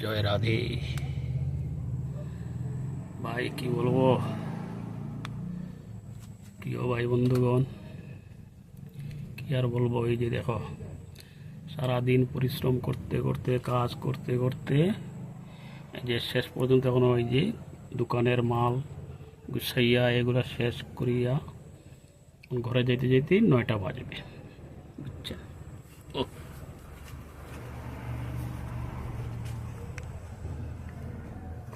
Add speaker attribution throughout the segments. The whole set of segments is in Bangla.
Speaker 1: জয় রাধে ভাই কি বলব প্রিয় ভাই বন্ধুগণ কি আর বলব এই যে দেখো সারাদিন পরিশ্রম করতে করতে, কাজ করতে করতে যে শেষ পর্যন্ত এখন ওই যে দোকানের মাল গুছাইয়া, এগুলো শেষ করিয়া, ঘরে যেতে যেতে নয়টা বাজবে বুঝছেন ও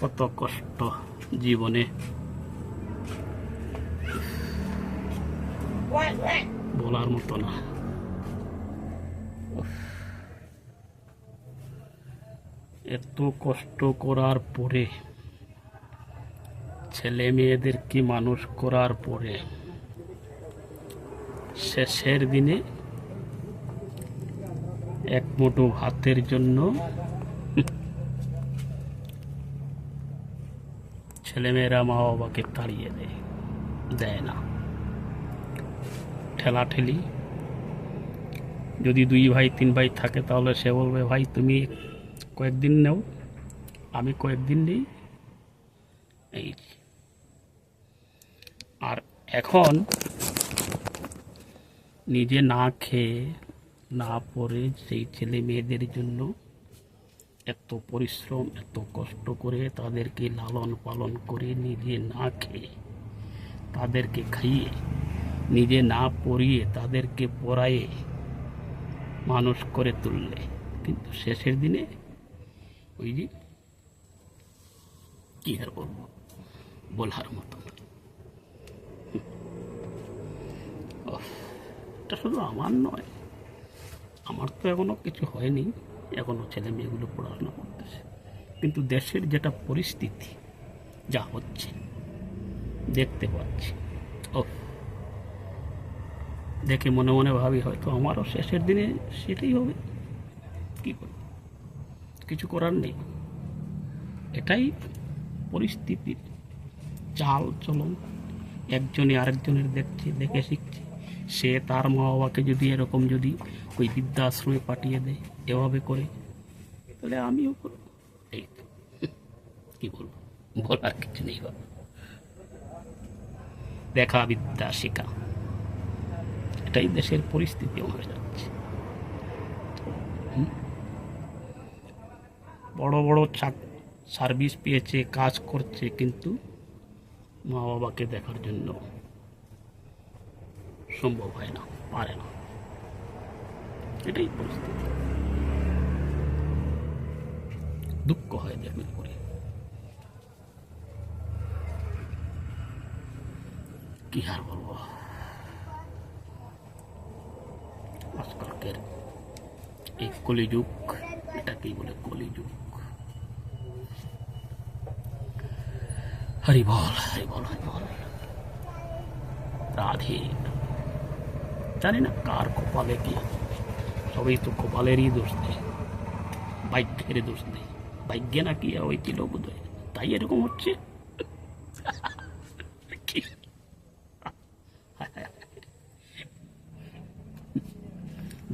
Speaker 1: কত কষ্ট জীবনে। বলার মতো না। এত কষ্ট করার পরে, ছেলে মেয়েদের কি মানুষ করার পরে, শেষের দিনে এক মুঠো ভাতের জন্য ছেলেমেয়েরা মা বাবাকে তাড়িয়ে দেয় দেয় না। ঠেলা ঠেলি যদি দুই ভাই, তিন ভাই থাকে, তাহলে সে বলবে, ভাই, তুমি কয়েকদিন নেও, আমি কয়েকদিন নেই। এই। আর এখন নিজে না খেয়ে, না পরে সেই ছেলে মেয়েদের জন্য এত পরিশ্রম, এত কষ্ট করে তাদেরকে লালন পালন করে নিজে না খেয়ে, তাদেরকে খাইয়ে, নিজে না পরিয়ে তাদেরকে পড়ায়ে মানুষ করে তুললে কিন্তু শেষের দিনে ওই যে কি আর বলব, বলার মতো। এটা শুধু আমার নয়, আমার তো এখনও কিছু হয়নি এখনও ছেলে মেয়েগুলো পড়াশোনা করতেছে। কিন্তু দেশের যেটা পরিস্থিতি, যা হচ্ছে, দেখতে পাচ্ছি। ও দেখে মনে মনে ভাবি, হয়তো আমারও শেষের দিনে সেটাই হবে। কি করব? কিছু করার নেই। এটাই পরিস্থিতির চাল চলন। একজনে আরেকজনের দেখছে, দেখে শিখছে। সে তার মা বাবাকে যদি এরকম যদি ওই বৃদ্ধাশ্রমে পাঠিয়ে দেয়, এভাবে করে, তাহলে আমিও করব। এই তো। কি বলব? বলার কিছু নেই বাবা। দেখা বিদ্যা শেখা। এটাই দেশের পরিস্থিতি হয়ে যাচ্ছে? বড় বড় চাক, সার্ভিস পেয়েছে, কাজ করছে, কিন্তু মা বাবাকে দেখার জন্য সম্ভব হয় না, পারে না। এটাই পরিস্থিতি। দুঃখ হয় দেখবেন করে। কি আর বলব? আজকালকের এই কলিযুগ, এটাকেই বলে কলিযুগ। হরি বল হরি বল হরি বল। রাধে। জানি না কার কপালে কি। সবই তো কপালেরই দোষ দেয় ভাগ্যের দোষ দেয় ভাগ্যে না কি ওই কি লোক বোধ তাই এরকম হচ্ছে?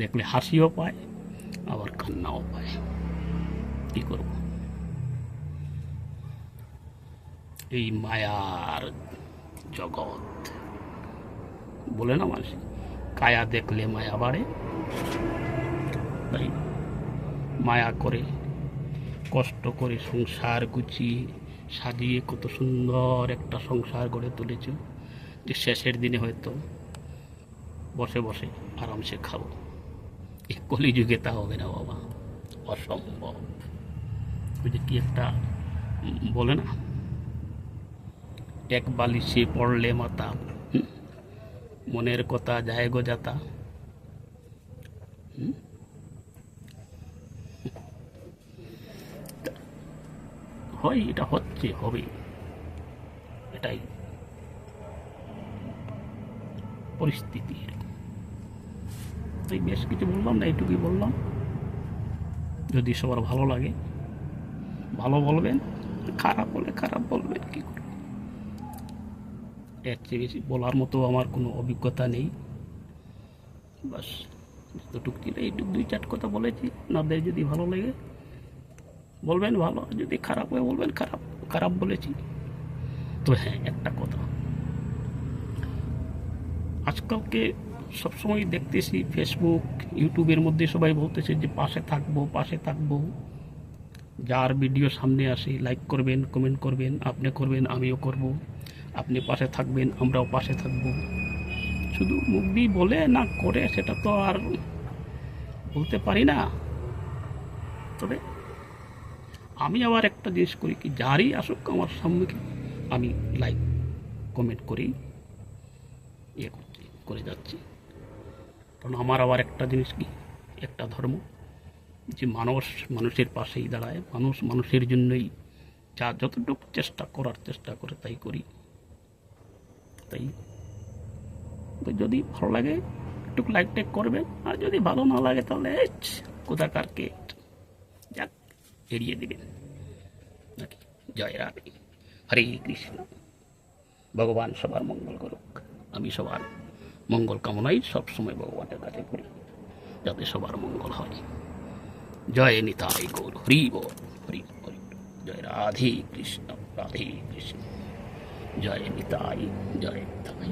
Speaker 1: দেখলে হাসিও পায়, আবার কান্নাও পায়। কি করব? এই মায়ার জগৎ। বলে না মানুষ? কায়া দেখলে মায়া বাড়ে। তাই মায়া করে, কষ্ট করে সংসার গুছিয়ে সাজিয়ে কত সুন্দর একটা সংসার গড়ে তুলেছ যে শেষের দিনে হয়তো বসে বসে আরামসে খাব। এই কলিযুগে তা হবে না বাবা, অসম্ভব। ওই যে কি একটা বলে না? এক বালিশে পড়লে মাতা? মনের কথা, যায় গো যাতা। হুম? হয়, এটা হচ্ছে হবে এটাই। পরিস্থিতি। তাই বেশ কিছু বললাম না, এইটুকুই বললাম। যদি সবার ভালো লাগে, ভালো বলবেন, খারাপ হলে খারাপ বলবেন। এর চেয়ে বেশি বলার মতো আমার কোনো অভিজ্ঞতা নেই। বাস, যতটুক ছিল এইটুক দুই চার কথা বলেছি। আপনাদের যদি ভালো লাগে, বলবেন ভালো, যদি খারাপ হয় বলবেন খারাপ খারাপ বলেছি। তো হ্যাঁ একটা কথা। আজকালকে সবসময় দেখতেছি ফেসবুক ইউটিউবের মধ্যে সবাই বলতেছে যে পাশে থাকব পাশে থাকব। যার ভিডিও সামনে আসে লাইক করবেন কমেন্ট করবেন, আপনি করবেন, আমিও করব। আপনি পাশে থাকবেন, আমরাও পাশে থাকব। শুধু দিয়ে বলে না করে সেটা তো আর বলতে পারি না। তবে আমি আবার একটা জিনিস করি কি, যারই আসুক আমার সম্মুখে আমি লাইক কমেন্ট করি ইয়ে করছি, করে যাচ্ছি। কারণ আমার আবার একটা জিনিস কি, একটা ধর্ম, যে মানুষ মানুষের পাশেই দাঁড়ায়, মানুষ মানুষের জন্যই যা যতটুকু চেষ্টা করার চেষ্টা করে তাই করি। তাই। তো যদি ভালো লাগে, একটু লাইক টেক করবেন। আর যদি ভালো না লাগে, তাহলে কোথাকার কে যাক, এড়িয়ে দিবেন। নাকি? জয় রাধে। হরে কৃষ্ণ। ভগবান সবার মঙ্গল করুক। আমি সবার মঙ্গল কামনাই সবসময় ভগবানের কাছে করি, যাতে সবার মঙ্গল হয়। জয় নিতাই গৌর। হরি বল। হরি হরি জয় রাধে কৃষ্ণ। রাধে কৃষ্ণ। জয় নিতাই জয় নিতাই